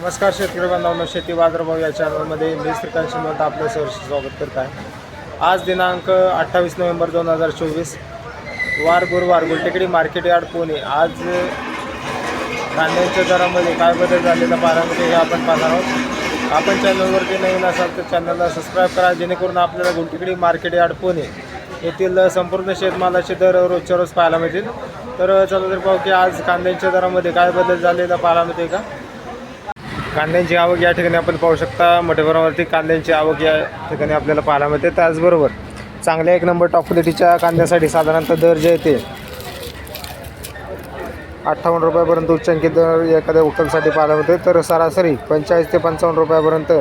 नमस्कार शेतकरी बांधवांनो शेती बाजारभाव या चॅनलमध्ये मी श्रीकांत शिमंत आपलं सहर्ष स्वागत करत आहे. आज दिनांक अठ्ठावीस नोव्हेंबर दोन हजार चोवीस वार गुरुवार गुलटेकडी मार्केट यार्ड पुणे. आज धान्यांच्या दरामध्ये काय बदल झालेला पारामध्ये हे आपण पाहणार आहोत. आपण चॅनलवरती नवीन असाल तर चॅनलला सबस्क्राईब करा जेणेकरून आपल्याला गुलटेकडी मार्केट यार्ड पुणे येथील संपूर्ण शेतमालाचे दर रोजच्या रोज पाहायला मिळतील. तर चला तर पाहू की आज कांद्यांच्या दरामध्ये काय बदल झालेला पाहायला मिळते का? कांद्यांची आवक या ठिकाणी आपण पाहू शकता. मोठ्या प्रमाणावरती कांद्यांची आवक या ठिकाणी आपल्याला पाहायला मिळते. त्याचबरोबर चांगल्या एक नंबर टॉप क्वालिटीच्या कांद्यासाठी साधारणतः दर जे येते अठ्ठावन्न रुपयापर्यंत उच्चांकित दर एखाद्या उकलसाठी पाहायला मिळते. तर सरासरी पंचेचाळीस ते पंचावन्न रुपयापर्यंत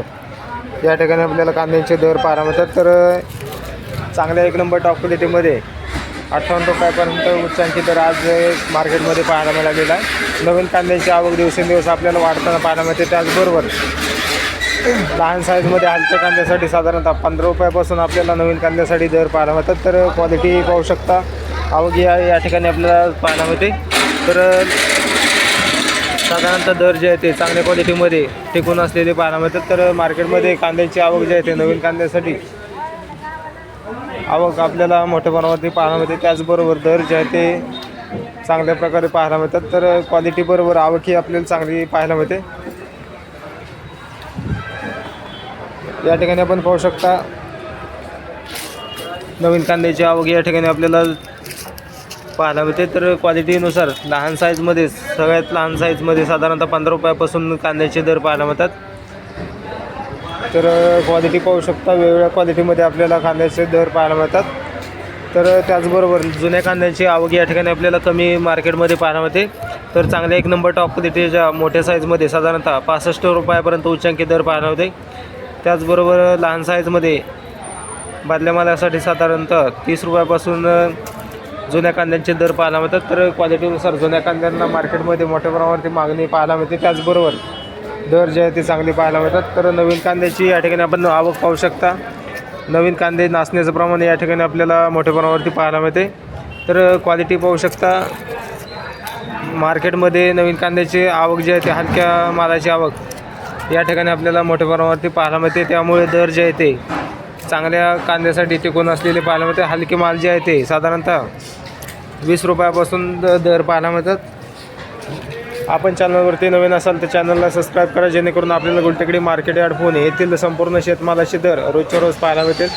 या ठिकाणी आपल्याला कांद्यांचे दर पाहायला मिळतात. तर चांगल्या एक नंबर टॉप क्वालिटीमध्ये अठ्ठावन्न रुपयापर्यंत उच्चांकी दर आज मार्केटमध्ये पाहायला मिळालेला आहे. नवीन कांद्याची आवक दिवसेंदिवस आपल्याला वाढताना पाहायला मिळते. त्याचबरोबर लहान साईजमध्ये हलक्या कांद्यासाठी साधारणतः पंधरा रुपयापासून आपल्याला नवीन कांद्यासाठी दर पाहायला मिळतात. तर क्वालिटी पाहू शकता. आवक या या ठिकाणी आपल्याला पाहायला मिळते. तर साधारणतः दर जे आहे ते चांगल्या क्वालिटीमध्ये टिकून असलेले पाहायला मिळतात. तर मार्केटमध्ये कांद्याची आवक जी आहे ते नवीन कांद्यासाठी आवक आपल्याला मोठ्या प्रमाणावरती पाहायला मिळते. त्याचबरोबर दर जे आहे ते चांगल्या प्रकारे पाहायला मिळतात. तर क्वालिटीबरोबर आवक ही आपल्याला चांगली पाहायला मिळते. या ठिकाणी आपण पाहू शकता नवीन कांद्याची आवक या ठिकाणी आपल्याला पाहायला मिळते. तर क्वालिटीनुसार लहान साईजमध्ये सगळ्यात लहान साईजमध्ये साधारणतः पंधरा रुपयापासून कांद्याचे दर पाहायला मिळतात. तर क्वालिटी पाहू शकता. वेगवेगळ्या क्वालिटीमध्ये आपल्याला कांद्याचे दर पाहायला मिळतात. तर त्याचबरोबर जुन्या कांद्याची आवक या ठिकाणी आपल्याला कमी मार्केटमध्ये पाहायला मिळते. तर चांगल्या एक नंबर टॉप क्वालिटीच्या मोठ्या साईजमध्ये साधारणतः पासष्ट रुपयापर्यंत उच्चांकी दर पाहायला मिळते. त्याचबरोबर लहान साईजमध्ये बादल्या मालासाठी साधारणतः तीस रुपयापासून जुन्या कांद्यांचे दर पाहायला मिळतात. तर क्वालिटीनुसार जुन्या कांद्यांना मार्केटमध्ये मोठ्या प्रमाणावरती मागणी पाहायला मिळते. त्याचबरोबर दर जे आहे ते चांगले पाहायला मिळतात. तर नवीन कांद्याची या ठिकाणी आपण आवक पाहू शकता. नवीन कांदे नाचण्याचं प्रमाण या ठिकाणी आपल्याला मोठ्या प्रमाणावरती पाहायला मिळते. तर क्वालिटी पाहू शकता. मार्केटमध्ये नवीन कांद्याची आवक जी आहे ते हलक्या मालाची आवक या ठिकाणी आपल्याला मोठ्या प्रमाणावरती पाहायला मिळते. त्यामुळे दर जे आहे ते चांगल्या कांद्यासाठी टिकून असलेले पाहायला मिळते. हलके माल जे आहे ते साधारणतः वीस रुपयापासून द दर पाहायला मिळतात. आपण चॅनलवरती नवीन असाल तर चॅनलला सबस्क्राईब करा जेणेकरून आपल्याला गुलटेकडी मार्केट यार्ड पुणे येथील संपूर्ण शेतमालाचे दर रोजच्या रोज पाहायला मिळतील.